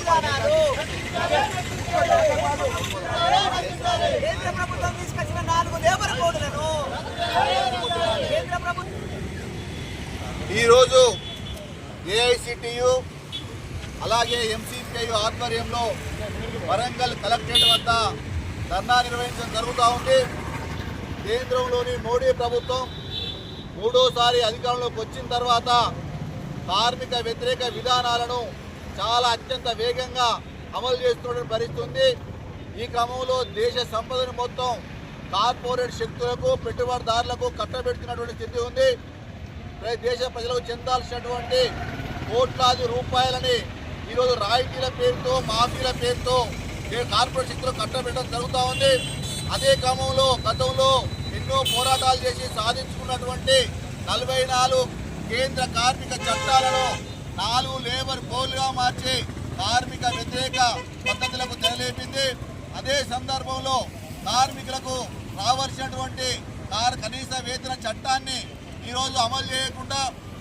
విధానాలు కేంద్ర ప్రభుత్వం తీసుకొచ్చిన నాలుగు లేబర్ కోడ్లను కేంద్ర ప్రభుత్వం ఈరోజు ఏఐసిటియు అలాగే ఎంసీపీఐ ఆధ్వర్యంలో వరంగల్ కలెక్టరేట్ వద్ద ధర్నా నిర్వహించడం జరుగుతూ ఉంది. కేంద్రంలోని మోడీ ప్రభుత్వం మూడోసారి అధికారంలోకి వచ్చిన తర్వాత కార్మిక వ్యతిరేక విధానాలను చాలా అత్యంత వేగంగా అమలు చేస్తున్న పరిస్థితి ఈ క్రమంలో దేశ సంపదను మొత్తం కార్పొరేట్ శక్తులకు పెట్టుబడిదారులకు కట్టబెడుతున్నటువంటి స్థితి ఉంది. ప్ర- దేశ ప్రజలకు చెందాల్సినటువంటి కోట్లాది రూపాయలని ఈరోజు రాయితీల పేరుతో మాఫీల పేరుతో కార్పొరేట్ శక్తులు కట్టబెట్టడం జరుగుతూ ఉంది. అదే క్రమంలో గతంలో ఎన్నో పోరాటాలు చేసి సాధించుకున్నటువంటి నలభై నాలుగు కేంద్ర కార్మిక చట్టాలను నాలుగు లేబర్ కోల్గా మార్చి కార్మిక వ్యతిరేక పద్ధతులకు తెరలేపింది. అదే సందర్భంలో కార్మికులకు రావాల్సినటువంటి కార్ కనీస వేతన చట్టాన్ని ఈరోజు అమలు చేయకుండా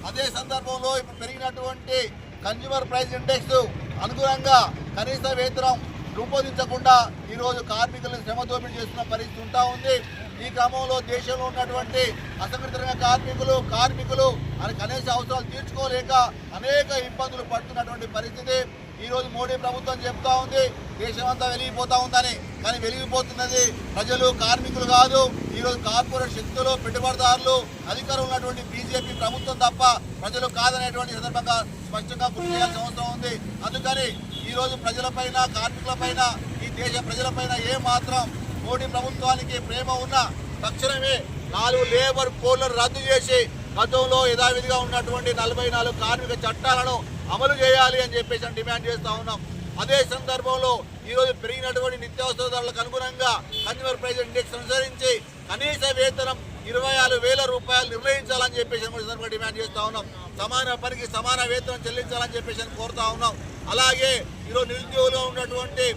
అదే సందర్భంలో ఇప్పుడు పెరిగినటువంటి కన్జ్యూమర్ ప్రైస్ ఇండెక్స్ అనుగుణంగా కనీస వేతనం రూపొందించకుండా ఈరోజు కార్మికులను శ్రమ దోపిడీ చేస్తున్న పరిస్థితి ఉంటా ఉంది. ఈ క్రమంలో దేశంలో ఉన్నటువంటి అసంఘటిత రంగ కార్మికులు కార్మికులు అని కనీస అవసరాలు తీర్చుకోలేక అనేక ఇబ్బందులు పడుతున్నటువంటి పరిస్థితి. ఈరోజు మోడీ ప్రభుత్వం చెప్తా ఉంది దేశమంతా వెలిగిపోతా ఉందని. కానీ వెలిగిపోతున్నది ప్రజలు కార్మికులు కాదు. ఈరోజు కార్పొరేట్ శక్తులు పెట్టుబడిదారులు అధికారం ఉన్నటువంటి బీజేపీ ప్రభుత్వం తప్ప ప్రజలు కాదనేటువంటి సందర్భంగా స్పష్టంగా గుర్తు చేయాల్సిన అవసరం ఉంది. అందుకని ఈ రోజు ప్రజలపైన కార్మికులపైన ఈ దేశ ప్రజలపైన ఏ మాత్రం మోడీ ప్రభుత్వానికి ప్రేమ ఉన్నా తక్షణమే నాలుగు లేబర్ కోడ్లను రద్దు చేసి గతంలో యథావిధిగా ఉన్నటువంటి నలభై నాలుగు కార్మిక చట్టాలను అమలు చేయాలి అని చెప్పేసి డిమాండ్ చేస్తా ఉన్నాం. అదే సందర్భంలో ఈరోజు పెరిగినటువంటి నిత్యావసర ధరలకు అనుగుణంగా కన్జ్యూమర్ ప్రైస్ ఇండెక్స్ అనుసరించి కనీస వేతనం ఇరవై ఆరు వేల రూపాయలు నిర్ణయించాలని చెప్పేసి కూడా డిమాండ్ చేస్తా ఉన్నాం. సమాన పనికి సమాన వేతనం చెల్లించాలని చెప్పేసి అని కోరుతా ఉన్నాం. అలాగే ఈరోజు నిరుద్యోగులు ఉన్నటువంటి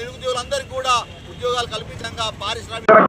నిరుద్యోగులందరికీ కూడా ఉద్యోగాలు కల్పించంగా పారిశ్రామిక